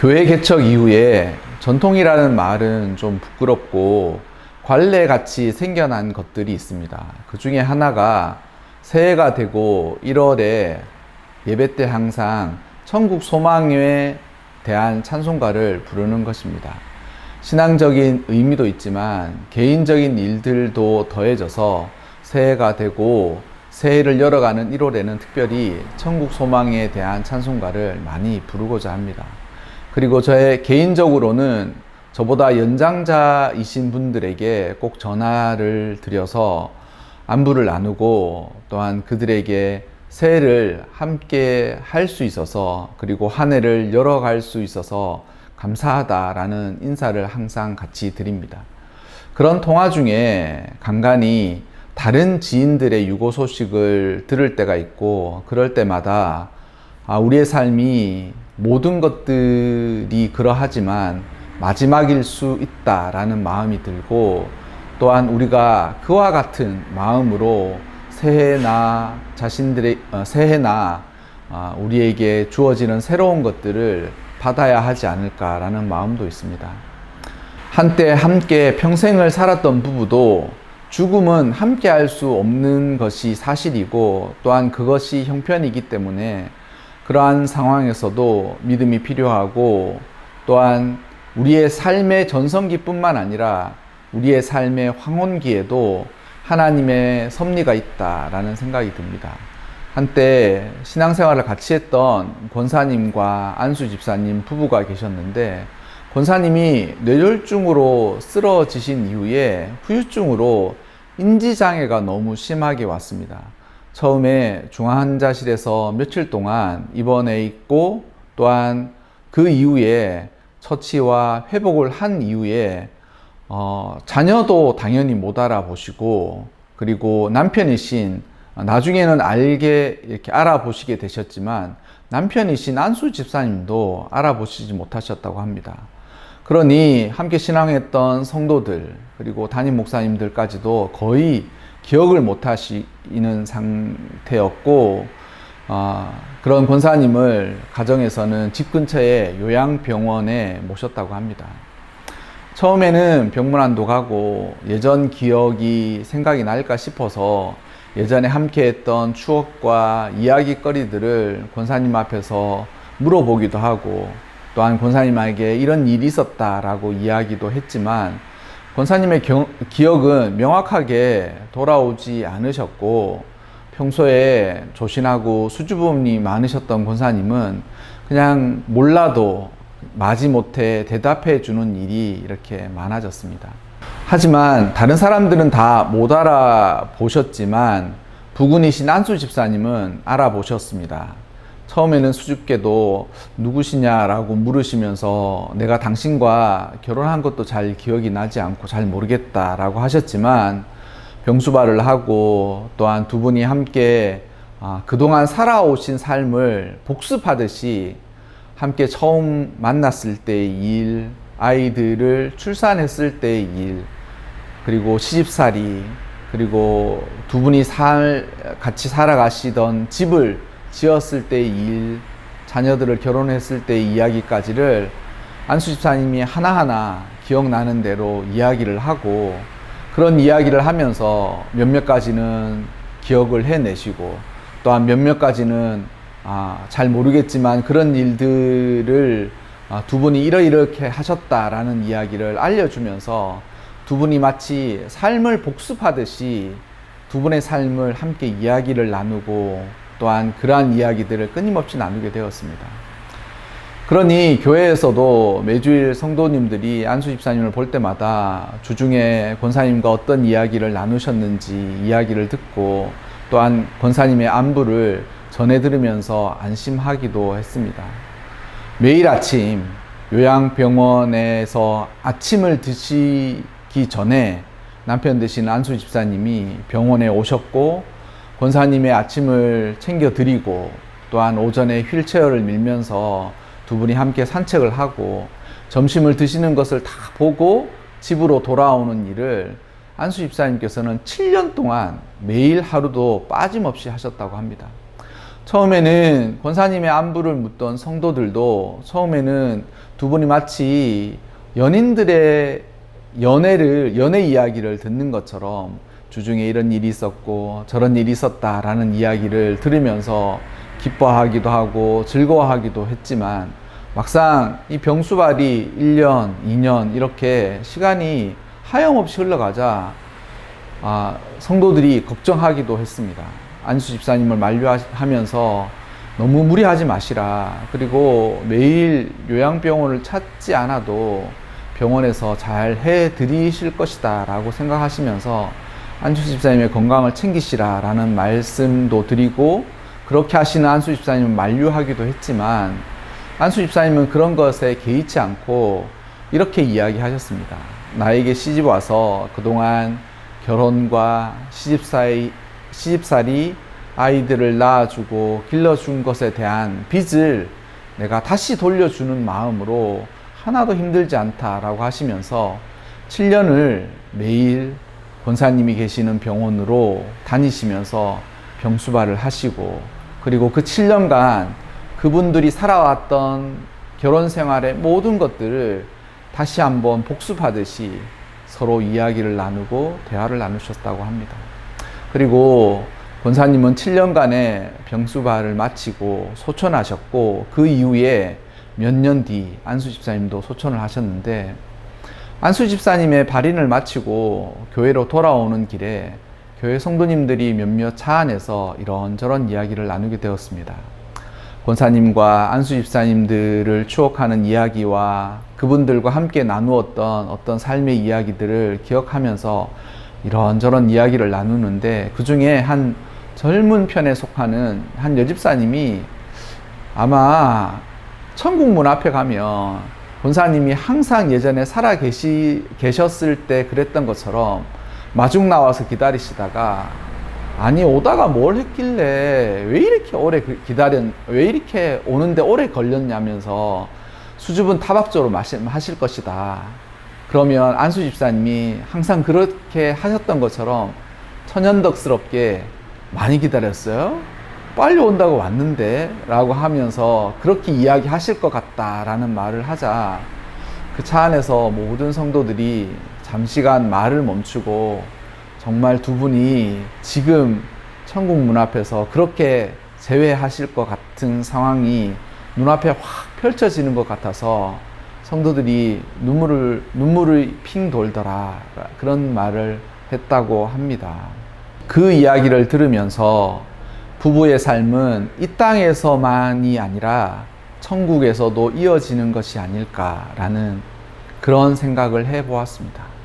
교회 개척 이후에 전통이라는 말은 좀 부끄럽고 관례 같이 생겨난 것들이 있습니다. 그 중에 하나가 새해가 되고 1월에 예배 때 항상 천국 소망에 대한 찬송가를 부르는 것입니다. 신앙적인 의미도 있지만 개인적인 일들도 더해져서 새해가 되고 새해를 열어가는 1월에는 특별히 천국 소망에 대한 찬송가를 많이 부르고자 합니다. 그리고 저의 개인적으로는 저보다 연장자이신 분들에게 꼭 전화를 드려서 안부를 나누고 또한 그들에게 새해를 함께 할 수 있어서 그리고 한 해를 열어갈 수 있어서 감사하다라는 인사를 항상 같이 드립니다. 그런 통화 중에 간간히 다른 지인들의 유고 소식을 들을 때가 있고 그럴 때마다 아, 우리의 삶이 모든 것들이 그러하지만 마지막일 수 있다라는 마음이 들고 또한 우리가 그와 같은 마음으로 새해나 자신들의 어, 새해나 어, 우리에게 주어지는 새로운 것들을 받아야 하지 않을까라는 마음도 있습니다. 한때 함께 평생을 살았던 부부도 죽음은 함께 할 수 없는 것이 사실이고 또한 그것이 형편이기 때문에 그러한 상황에서도 믿음이 필요하고 또한 우리의 삶의 전성기뿐만 아니라 우리의 삶의 황혼기에도 하나님의 섭리가 있다라는 생각이 듭니다. 한때 신앙생활을 같이 했던 권사님과 안수 집사님 부부가 계셨는데 권사님이 뇌졸중으로 쓰러지신 이후에 후유증으로 인지장애가 너무 심하게 왔습니다. 처음에 중환자실에서 며칠 동안 입원해 있고 또한 그 이후에 처치와 회복을 한 이후에 어, 자녀도 당연히 못 알아보시고 그리고 남편이신 나중에는 알게 이렇게 알아보시게 되셨지만 남편이신 안수 집사님도 알아보시지 못하셨다고 합니다. 그러니 함께 신앙했던 성도들 그리고 담임 목사님들까지도 거의 기억을 못 하시는 상태였고 어, 그런 권사님을 가정에서는 집 근처에 요양병원에 모셨다고 합니다. 처음에는 병문안도 가고 예전 기억이 생각이 날까 싶어서 예전에 함께 했던 추억과 이야기거리들을 권사님 앞에서 물어보기도 하고 또한 권사님에게 이런 일이 있었다라고 이야기도 했지만 권사님의 경, 기억은 명확하게 돌아오지 않으셨고 평소에 조신하고 수줍음이 많으셨던 권사님은 그냥 몰라도 마지못해 대답해 주는 일이 이렇게 많아졌습니다. 하지만 다른 사람들은 다 못 알아보셨지만 부군이신 안수 집사님은 알아보셨습니다. 처음에는 수줍게도 누구시냐라고 물으시면서 내가 당신과 결혼한 것도 잘 기억이 나지 않고 잘 모르겠다라고 하셨지만 병수발을 하고 또한 두 분이 함께 아, 그동안 살아오신 삶을 복습하듯이 함께 처음 만났을 때의 일, 아이들을 출산했을 때의 일, 그리고 시집살이, 그리고 두 분이 살, 같이 살아가시던 집을 지었을 때의 일, 자녀들을 결혼했을 때의 이야기까지를 안수 집사님이 하나하나 기억나는 대로 이야기를 하고 그런 이야기를 하면서 몇몇 가지는 기억을 해내시고 또한 몇몇 가지는 아, 잘 모르겠지만 그런 일들을 아, 두 분이 이러이렇게 하셨다라는 이야기를 알려주면서 두 분이 마치 삶을 복습하듯이 두 분의 삶을 함께 이야기를 나누고 또한 그러한 이야기들을 끊임없이 나누게 되었습니다. 그러니 교회에서도 매주일 성도님들이 안수 집사님을 볼 때마다 주중에 권사님과 어떤 이야기를 나누셨는지 이야기를 듣고 또한 권사님의 안부를 전해 들으면서 안심하기도 했습니다. 매일 아침 요양병원에서 아침을 드시기 전에 남편 되신 안수 집사님이 병원에 오셨고 권사님의 아침을 챙겨 드리고 또한 오전에 휠체어를 밀면서 두 분이 함께 산책을 하고 점심을 드시는 것을 다 보고 집으로 돌아오는 일을 안수 집사님께서는 7년 동안 매일 하루도 빠짐없이 하셨다고 합니다. 처음에는 권사님의 안부를 묻던 성도들도 처음에는 두 분이 마치 연인들의 연애를 연애 이야기를 듣는 것처럼 주중에 이런 일이 있었고 저런 일이 있었다라는 이야기를 들으면서 기뻐하기도 하고 즐거워하기도 했지만 막상 이 병수발이 1년, 2년 이렇게 시간이 하염없이 흘러가자 아, 성도들이 걱정하기도 했습니다. 안수 집사님을 만류하면서 너무 무리하지 마시라. 그리고 매일 요양병원을 찾지 않아도 병원에서 잘 해 드리실 것이다. 라고 생각하시면서 안수 집사님의 건강을 챙기시라. 라는 말씀도 드리고 그렇게 하시는 안수 집사님을 만류하기도 했지만 안수 집사님은 그런 것에 개의치 않고 이렇게 이야기하셨습니다. 나에게 시집 와서 그동안 결혼과 시집사이, 시집살이 아이들을 낳아주고 길러준 것에 대한 빚을 내가 다시 돌려주는 마음으로 하나도 힘들지 않다라고 하시면서 7년을 매일 권사님이 계시는 병원으로 다니시면서 병수발을 하시고 그리고 그 7년간 그분들이 살아왔던 결혼 생활의 모든 것들을 다시 한번 복습하듯이 서로 이야기를 나누고 대화를 나누셨다고 합니다. 그리고 권사님은 7년간의 병수발을 마치고 소천하셨고 그 이후에 몇 년 뒤 안수 집사님도 소천을 하셨는데 안수 집사님의 발인을 마치고 교회로 돌아오는 길에 교회 성도님들이 몇몇 차 안에서 이런저런 이야기를 나누게 되었습니다. 권사님과 안수 집사님들을 추억하는 이야기와 그분들과 함께 나누었던 어떤 삶의 이야기들을 기억하면서 이런저런 이야기를 나누는데 그 중에 한 젊은 편에 속하는 한 여집사님이 아마 천국 문 앞에 가면 권사님이 항상 예전에 살아 계시, 계셨을 때 그랬던 것처럼 마중 나와서 기다리시다가 아니 오다가 뭘 했길래 왜 이렇게 오래 그- 기다렸 왜 이렇게 오는데 오래 걸렸냐면서 수줍은 타박조로 말씀하실 것이다. 그러면 안수 집사님이 항상 그렇게 하셨던 것처럼 천연덕스럽게 많이 기다렸어요. 빨리 온다고 왔는데 라고 하면서 그렇게 이야기 하실 것 같다라는 말을 하자 그 차 안에서 모든 성도들이 잠시간 말을 멈추고 정말 두 분이 지금 천국 문 앞에서 그렇게 재회하실 것 같은 상황이 눈앞에 확 펼쳐지는 것 같아서 성도들이 눈물을 눈물을 핑 돌더라 그런 말을 했다고 합니다. 그 이야기를 들으면서 부부의 삶은 이 땅에서만이 아니라 천국에서도 이어지는 것이 아닐까라는 그런 생각을 해 보았습니다.